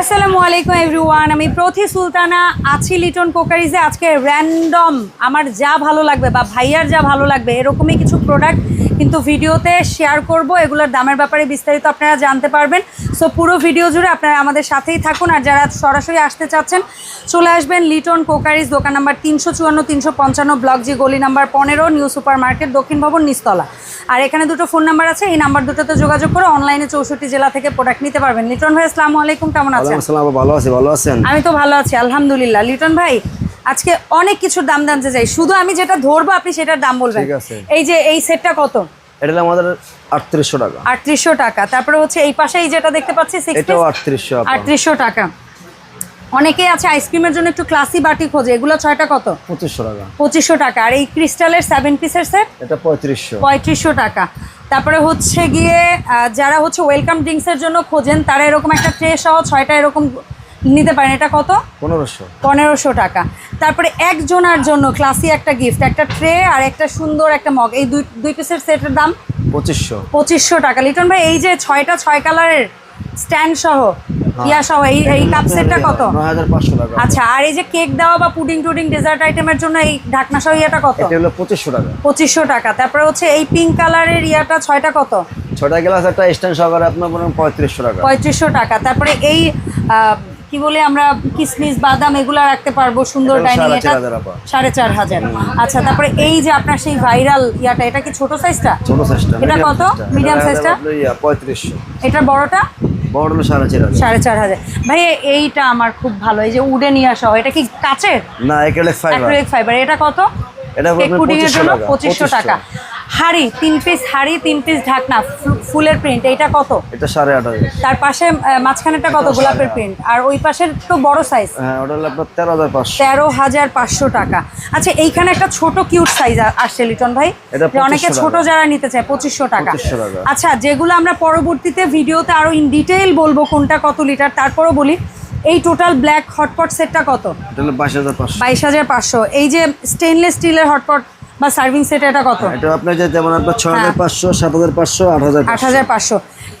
আসসালামু আলাইকুম এভরিওয়ান আমি প্রথি সুলতানা, আছি লিটন কোকারিজে। আজকে র্যান্ডম আমার যা ভালো লাগবে বা ভাইয়ার যা ভালো লাগবে, এরকমই কিছু প্রোডাক্ট কিন্তু ভিডিওতে শেয়ার করব এগুলোর দামের ব্যাপারে বিস্তারিত আপনারা জানতে পারবেন। সো পুরো ভিডিও জুড়ে আপনারা আমাদের সাথেই থাকুন আর যারা সরাসরি আসতে চাচ্ছেন চলে আসবেন লিটন কোকারিজ দোকান নাম্বার তিনশো চুয়ান্ন তিনশো পঞ্চান্ন ব্লক জি গলি নাম্বার পনেরো নিউ সুপার মার্কেট দক্ষিণ ভবন নিস্তলা। আর এখানে দুটো ফোন নাম্বার আছে এই নাম্বার দুটোতে যোগাযোগ করে অনলাইনে চৌষট্টি জেলা থেকে প্রোডাক্ট নিতে পারবেন। লিটন ভাই আসসালামু আলাইকুম কেমন আছেন? আছি ভালো আছেন? আমি তো ভালো আছি আলহামদুলিল্লাহ। লিটন ভাই আজকে অনেক কিছুর দাম জানতে চাই। শুধু আমি যেটা ধরবো আপনি সেটার দাম বলবেন। এই যে এই সেটটা কত? এটা আমাদের আটত্রিশশো টাকা। তারপরে হচ্ছে এই পাশে এই যেটা দেখতে পাচ্ছি এটাও টাকা। অনেকেই আছে আইসক্রিমের জন্য একটু ক্লাসি বাটি খোঁজে। এগুলো ছয়টা কত? পঁচিশশো টাকা। পঁচিশশো টাকা। আর এই ক্রিস্টালের সেভেন পিসের সেট এটা পঁয়ত্রিশশো। পঁয়ত্রিশশো টাকা। তারপরে হচ্ছে গিয়ে যারা হচ্ছে ওয়েলকাম ড্রিঙ্কসের জন্য খোঁজেন তারা এরকম একটা ট্রে সহ ছয়টা এরকম নিতে পারেন এটা কত? পনেরোশো। পনেরোশো টাকা। তারপরে একজনার জন্য ক্লাসি একটা গিফট একটা ট্রে আর একটা সুন্দর একটা মগ এই দুই দুই পিসের সেটের দাম? পঁচিশশো। পঁচিশশো টাকা। লিটন ভাই এই যে ছয়টা ছয় কালারের স্ট্যান্ড সহ ইয়া সহ এই এই কাপ সেটটা কত? আচ্ছা আর এই যে কেক দেওয়া বা পুডিং টুডিং ডেজার্ট আইটেমের জন্য এই ঢাকনা সহ ইয়াটা কত? হলো পঁচিশশো টাকা। পঁচিশশো টাকা। তারপরে হচ্ছে এই পিঙ্ক কালারের ইয়াটা ছয়টা কত? ছটা গ্লাস একটা স্ট্যান্ড সহকারে আপনার পঁয়ত্রিশশো টাকা। পঁয়ত্রিশশো টাকা। তারপরে এই কি বলে আমরা কিসমিস বাদাম এগুলো রাখতে পারব সুন্দর ডাইনিং সাড়ে এটা চার হাজার সাড়ে চার হাজার। আচ্ছা তারপরে এই যে আপনার সেই ভাইরাল ইয়াটা এটা কি ছোট সাইজটা ছোট সাইজটা এটা কত? মিডিয়াম সাইজটা? পঁয়ত্রিশশো। এটা বড়টা? বড় হলো সাড়ে চার হাজার। সাড়ে চার হাজার। ভাই এইটা আমার খুব ভালো। এই যে উডে নিয়ে আসা হয় এটা কি কাচের? না একেবারে ফাইবার অ্যাক্রিলিক ফাইবার এটা কত? এটা কেক এর জন্য পঁচিশশো টাকা। হাড়ি তিন পিস হাড়ি তিন পিস ঢাকনা ফুলের প্রিন্ট এইটা কত? এটা সাড়ে আট তার পাশে আহ, মাঝখানেরটা কত? গোলাপের প্রিন্ট আর ওই পাশের তো বড় সাইজ হ্যাঁ তেরো হাজার পাঁচশো। টাকা। আচ্ছা এইখানে একটা ছোট কিউট সাইজ আসছে লিটন ভাই। এটা অনেকে ছোট যারা নিতে চায় পঁচিশশো টাকা। 2500 টাকা। আচ্ছা যেগুলো আমরা পরবর্তীতে ভিডিওতে আরও ইন ডিটেইল বলব কোনটা কত লিটার তারপরও বলি এই টোটাল ব্ল্যাক হটপট সেটটা কত? এটা বাইশ হাজার পাঁচশো। এই যে স্টেনলেস স্টিলের হটপট বা সার্ভিং সেট এটা কত? এটা আপনার যে যেমন আপনার ছয় হাজার হ্যাঁ। পাঁচশো সাত হাজার পাঁচশো আট হাজার আট হাজার পাঁচশো।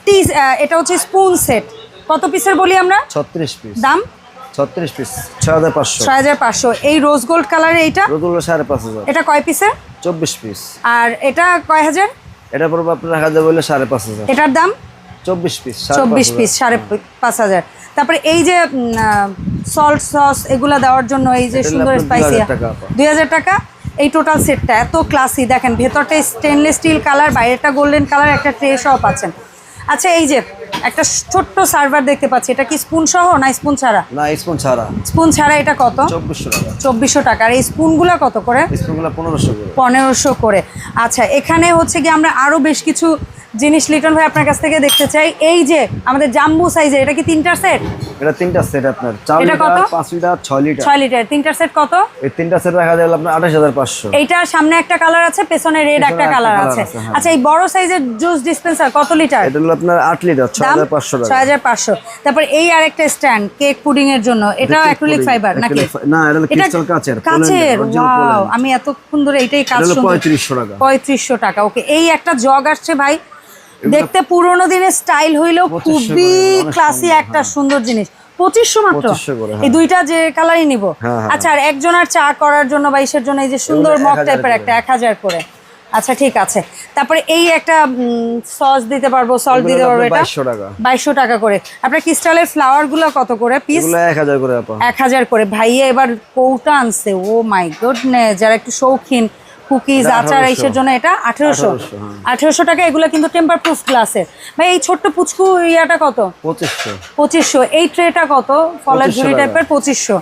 টি এটা হচ্ছে স্পুন সেট কত পিসের বলি আমরা? ছত্রিশ পিস দাম? ছত্রিশ পিস ছয় হাজার পাঁচশো। ছয় হাজার পাঁচশো। এই রোজ গোল্ড কালারের এইটা? রোদুল্লো সাড়ে পাঁচ হাজার। এটা কয় পিসের চব্বিশ পিস আর এটা কয় হাজার? এটা পড়বে আপনার রাখা যাবে বললে সাড়ে পাঁচ হাজার। এটার দাম? চব্বিশ পিস চব্বিশ পিস সাড়ে পাঁচ হাজার। তারপরে এই যে সল্ট সস এগুলা দেওয়ার জন্য এই যে সুন্দর স্পাইসি 2000 টাকা আপা। দুই হাজার টাকা? এই টোটাল সেটটা এত ক্লাসি দেখেন ভেতরটা স্টেনলেস স্টিল কালার বাইরেটা গোল্ডেন কালার একটা ট্রে সহ পাচ্ছেন আচ্ছা এই যে একটা ছোট্ট সার্ভার দেখতে পাচ্ছি। এটা কি স্পুন সহ না স্পুন ছাড়া? না স্পুন ছাড়া। স্পুন ছাড়া এটা কত? চব্বিশশো টাকা। চব্বিশশো টাকা। আর এই স্পুনগুলো কত করে? স্পুনগুলো পনেরোশো করে। পনেরোশো করে। আচ্ছা এখানে হচ্ছে কি আমরা আরও বেশ কিছু জিনিস লিটন ভাই আপনার কাছ থেকে দেখতে চাই। এই যে আমাদের জাম্বু সাইজের এটা কি তিনটার সেট এটা তিনটা সেট আপনার। চার লিটার কত? পাঁচ লিটার ছয় লিটার। ছয় লিটার। তিনটার সেট কত? এই তিনটা সেট রাখা যাবে আপনার আঠাশ হাজার পাঁচশো। এইটা সামনে একটা কালার আছে পেছনে রেড একটা কালার আছে। হ্যাঁ। আচ্ছা এই বড় সাইজের জুস ডিসপেন্সার কত লিটার? এটা হলো আপনার আট লিটার ছয় দাম? হাজার পাঁচশো টাকা। ছয় হাজার পাঁচশো। তারপর এই আরেকটা স্ট্যান্ড কেক পুডিং এর জন্য। এটা অ্যাক্রিলিক ফাইবার নাকি? না, এটা হলো crystal কাচের, কাচের? ওয়াও আমি এতক্ষণ ধরে এইটাই কাজ শুনছি। পঁয়ত্রিশশো টাকা। পঁয়ত্রিশশো টাকা। ওকে এই একটা জগ আসছে ভাই। দেখতে পুরোনো দিনের স্টাইল হইলেও 2500 খুবই ক্লাসি একটা সুন্দর জিনিস। পঁচিশশো মাত্র? 2500 করে, হ্যাঁ। এই দুইটা যে কালারই নিব? হ্যাঁ, হ্যাঁ। আচ্ছা আর একজনের চা করার জন্য বা ইসের জন্য এই যে সুন্দর মগ 1000 টাইপের একটা এক হাজার করে। আচ্ছা ঠিক আছে। তারপরে এই একটা সস দিতে পারব সল্ট দিতে পারব এটা। 2200 টাকা। বাইশশো টাকা করে। আপনার ক্রিস্টালের ফ্লাওয়ারগুলো কত করে পিস এক হাজার করে আপা। এক হাজার করে। ভাইয়া এবার কৌটা আনছে। ও মাই গুডনেস যারা একটু শৌখিন কুকিজ আচার এইসের জন্য এটা আঠেরোশো। 1800, হ্যাঁ। আঠেরোশো টাকা এগুলো কিন্তু টেম্পার প্রুফ গ্লাসের ভাই এই ছোট্ট পুচকু ইয়াটা কত? পঁচিশশো। পঁচিশশো। এই ট্রেটা কত? ফলের 2500 ঝুড়ি টাইপের পঁচিশশো।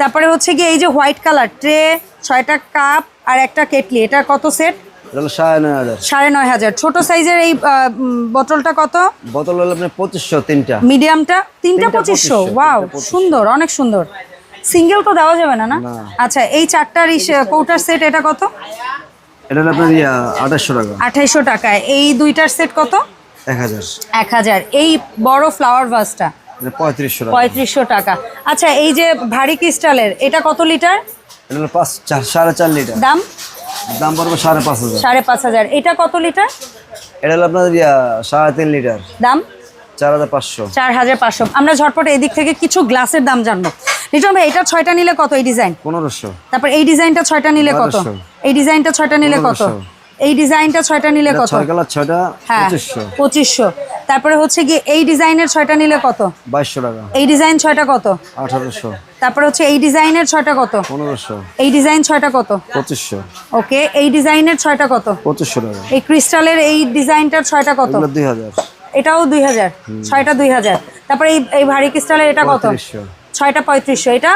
তারপরে হচ্ছে কি এই যে হোয়াইট কালার ট্রে ছয়টা কাপ আর একটা কেটলি। এটা কত সেট সাড়ে নয় হাজার। ছোট সাইজের এই বোতলটা কত? বোতল হলো আপনার পঁচিশশো তিনটা। মিডিয়ামটা তিনটা পঁচিশশো? ওয়াও সুন্দর অনেক সুন্দর। সিঙ্গেল তো দেওয়া যাবে না না। আচ্ছা এই চারটার কৌটার সেট এটা কত? এটা আপনার ইয়া আঠাশশো টাকা। আঠাইশো টাকায় এই দুইটার সেট কত? এক হাজার। এক হাজার। এই বড় ফ্লাওয়ার ভাসটা এটা পঁয়ত্রিশশো টাকা। পঁয়ত্রিশশো টাকা। আচ্ছা এই যে ভারী ক্রিস্টালের এটা কত লিটার? এটা হলো পাঁচ চার সাড়ে চার লিটার। দাম? দাম পড়বে সাড়ে পাঁচ হাজার। সাড়ে পাঁচ হাজার। এটা কত লিটার? এটা হলো আপনার ইয়া সাড়ে তিন লিটার। দাম? চার হাজার পাঁচশো। চার হাজার পাঁচশো। আমরা ঝটপট এদিক থেকে কিছু গ্লাসের দাম জানব। লিটন ভাই এটা ছয়টা নিলে কত এই ডিজাইন পনেরোশো। তারপর এই ডিজাইনটা ছয়টা নিলে কত? এই ডিজাইনটা ছয়টা নিলে কত? এই ডিজাইনটা ছয়টা নিলে কত? ছয়টা হ্যাঁ পঁচিশশো। তারপরে হচ্ছে গিয়ে এই ডিজাইনের ছয়টা নিলে কত? বাইশশো টাকা। এই ডিজাইন ছয়টা কত? আঠারোশো। তারপরে হচ্ছে এই ডিজাইনের ছয়টা কত? পনেরোশো। এই ডিজাইন ছয়টা কত? পঁচিশশো। ওকে এই ডিজাইনের ছয়টা কত? পঁচিশশো টাকা। এই ক্রিস্টালের এই ডিজাইনটার ছয়টা কত? দুই হাজার। এটাও দুই হাজার। ছয়টা দুই হাজার। তারপরে এই এই ভারী ক্রিস্টালের এটা কত? ছয়টা পঁয়ত্রিশশো এটা?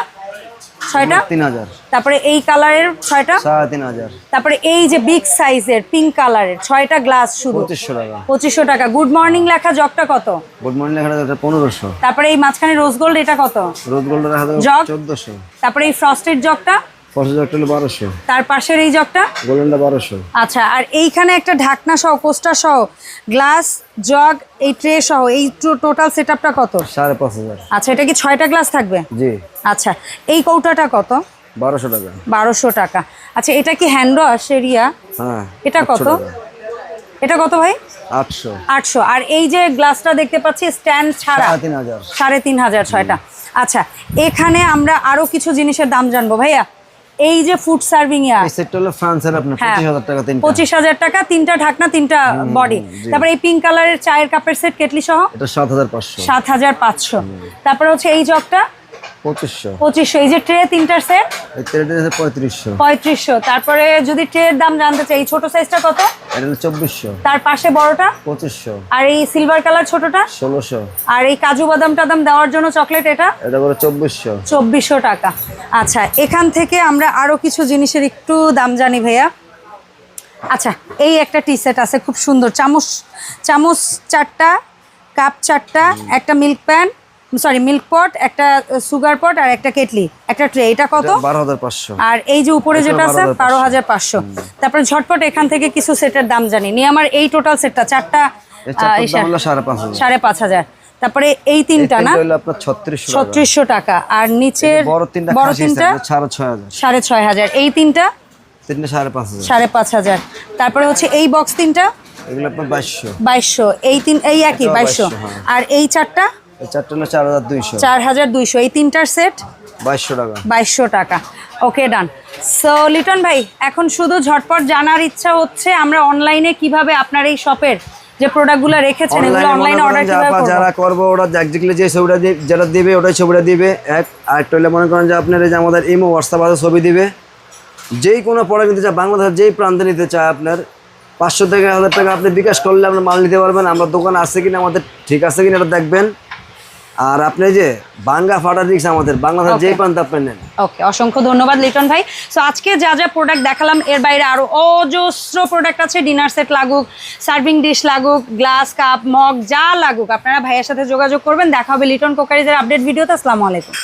ছয়টা? তিন হাজার। তারপরে এই কালারের ছয়টা? সাড়ে তিন হাজার। তারপরে এই যে বিগ সাইজের পিঙ্ক কালারের ছয়টা গ্লাস শুধু? পঁচিশশো টাকা। পঁচিশশো টাকা। গুড মর্নিং লেখা জগটা কত? গুড মর্নিং লেখা পনেরোশো। তারপরে এই মাঝখানে রোজ গোল্ড এটা কত? Gold jug? চোদ্দশো। তারপরে এই ফ্রস্টেড জগটা তার পাশের এই জগটা? গোল্ডেনটা বারোশো। আচ্ছা আর এইখানে একটা ঢাকনা সহ কোস্টার সহ গ্লাস জগ এই ট্রে সহ এই টোটাল সেট কত? সাড়ে পাঁচ হাজার। আচ্ছা এটা কি ছয়টা গ্লাস থাকবে? জি। আচ্ছা এই কৌটাটা কত? বারোশো টাকা। বারোশো টাকা। আচ্ছা এটা কি হ্যান্ড এরিয়া? হ্যাঁ এটা কত? এটা কত ভাই? আটশো। আটশো। আর এই যে গ্লাসটা দেখতে পাচ্ছি স্ট্যান্ড ছাড়া। সাড়ে তিন হাজার। সাড়ে তিন হাজার ছয়টা। আচ্ছা এখানে আমরা আরও কিছু জিনিসের দাম জানব ভাইয়া। এই যে ফুড সার্ভিং এ এই সেটটা হলো ফ্রান্সের আপনার হ্যাঁ। পঁচিশ হাজার টাকা তিনটা। পঁচিশ হাজার টাকা তিনটা ঢাকনা তিনটা বডি তারপরে এই পিঙ্ক কালারের চায়ের কাপের সেট কেটলি সহ এটা সাত হাজার পাঁচশো। তারপরে হচ্ছে এই জগটা পঁচিশশো। এই যে ট্রে তিনটার সেট পঁয়ত্রিশশো। পঁয়ত্রিশশো। তারপরে যদি ট্রের দাম জানতে চাই এই ছোট সাইজটা কত? চব্বিশশো। তার পাশে বড়টা? পঁচিশশো। আর এই সিলভার কালার ছোটটা? ষোলোশো। আর এই কাজু বাদাম টাদাম দেওয়ার জন্য চকলেট এটা? এটা করে চব্বিশশো। চব্বিশশো টাকা। আচ্ছা এখান থেকে আমরা আরও কিছু জিনিসের একটু দাম জানি ভাইয়া। আচ্ছা এই একটা টি সেট আছে খুব সুন্দর। চামচ চামচ চারটা কাপ চারটা একটা milk pan sorry milk pot একটা সুগার পট আর একটা কেটলি। একটা ট্রে এটা কত? বারো হাজার পাঁচশো। আর এই যে উপরে যেটা আছে বারো হাজার পাঁচশো। তারপরে ঝটপট এখান থেকে কিছু সেটের দাম জানি। নিয়ে আমার এই টোটাল সেটটা চারটা সাড়ে পাঁচ হাজার। তারপরে এই তিনটা না? ছত্রিশশো টাকা। আর নিচের বড় তিনটা সাড়ে ছয় হাজার। এই তিনটা? সাড়ে পাঁচ হাজার। সাড়ে পাঁচ হাজার। তারপরে হচ্ছে এই বক্স তিনটা? বাইশশো। এই তিন এই একই বাইশশো। 2200, হ্যাঁ। আর এই চারটা? চারটা চার হাজার দুইশো। এই তিনটার সেট? টাকা। টাকা। ওকে ডান। সো লিটন ভাই এখন শুধু ঝটপট জানার ইচ্ছা হচ্ছে আমরা অনলাইনে কীভাবে আপনার এই শপের যে প্রোডাক্টগুলো রেখেছেন এগুলো অনলাইনে অনলাইনে অর্ডার কীভাবে করব? যারা করব ওরা যে ছবিটা দি- যেটা দিবে ওটাই ছবিটা দিবে। এক আর একটা হলে মনে করেন যে আপনার যে আমাদের ইমো হোয়াটসঅ্যাপ আছে ছবি দিবে। যেই কোনো প্রোডাক্ট নিতে চায় বাংলাদেশের যেই প্রান্তে নিতে চায় আপনার পাঁচশো থেকে হাজার টাকা আপনি বিকাশ করলে আপনার মাল নিতে পারবেন। আমরা দোকান আছে কিনা আমাদের ঠিক আছে কিনা এটা দেখবেন। আর আপনি যে বাংলা ফাটা দিচ্ছে আমাদের বাংলাদেশ যে পান্তা আপনি নেন। ওকে অসংখ্য ধন্যবাদ লিটন ভাই। সো আজকে যা যা প্রোডাক্ট দেখালাম এর বাইরে আরও অজস্র প্রোডাক্ট আছে। ডিনার সেট লাগুক সার্ভিং ডিশ লাগুক গ্লাস কাপ মগ যা লাগুক। আপনারা ভাইয়ের সাথে যোগাযোগ করবেন। দেখা হবে লিটন কোকারিজের আপডেট ভিডিওতে আসসালামু আলাইকুম।